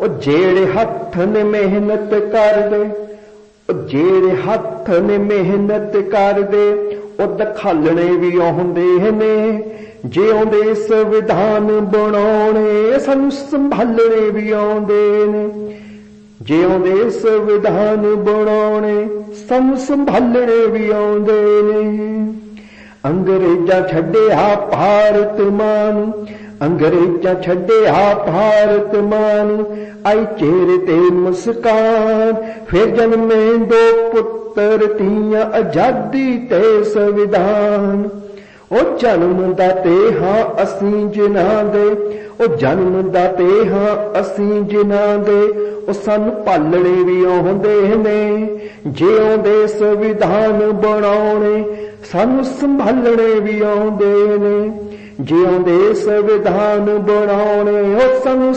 ਉਹ ਜਿਹੜੇ ਹੱਥ ਨੇ ਮਿਹਨਤ ਕਰਦੇ, ਉਹ ਜਿਹੜੇ ਹੱਥ ਨੇ ਮਿਹਨਤ ਕਰਦੇ, ਉਹ ਦਖਾਲਣੇ ਵੀ ਆਉਂਦੇ ਨੇ। ਜਿਉਂਦੇ ਸੰਵਿਧਾਨ ਬਣਾਉਣੇ ਸਾਨੂੰ ਸੰਭਾਲਣੇ ਵੀ ਆਉਂਦੇ ਨੇ। ਜਿਉਂਦੇ ਸੰਵਿਧਾਨ ਬਣਾਉਣੇ, ਸਾਨੂੰ ਸੰਭਾਲਣੇ ਵੀ ਆਉਂਦੇ ਨੇ। ਅੰਗਰੇਜ਼ਾਂ ਛੱਡਿਆ ਭਾਰਤ ਮਾਨ, ਅੰਗਰੇਜ਼ਾਂ ਛੱਡਿਆ ਭਾਰਤ ਮਾਨ। ਆਈ ਚਿਹਰੇ ਤੇ ਮੁਸਕਾਨ, ਫਿਰ ਜਨਮੇ ਦੋ ਪੁੱਤਰ, ਤੀਆਂ ਆਜ਼ਾਦੀ ਤੇ ਸੰਵਿਧਾਨ। ਉਹ ਜਨਮ ਦਾ ਤੇ ਹਾਂ, ਅਸੀਂ ਜਿਨ੍ਹਾਂ ਦੇ। ਉਹ ਜਨਮ ਦਾ ਹਾਂ, ਅਸੀਂ ਜਿਨ੍ਹਾਂ ਦੇ। ਉਹ ਸਾਨੂੰ ਪਾਲਣੇ ਵੀ ਆਉਂਦੇ ਨੇ, ਜਿਉਂਦੇ ਸੰਵਿਧਾਨ ਬਣਾਉਣੇ। ਸਾਨੂੰ ਸੰਭਾਲਣੇ ਵੀ ਆਉਂਦੇ ਨੇ, ਜਿਉਂਦੇ ਸੰਵਿਧਾਨ ਬਣਾਉਣੇ। ਉਹ ਸਾਨੂੰ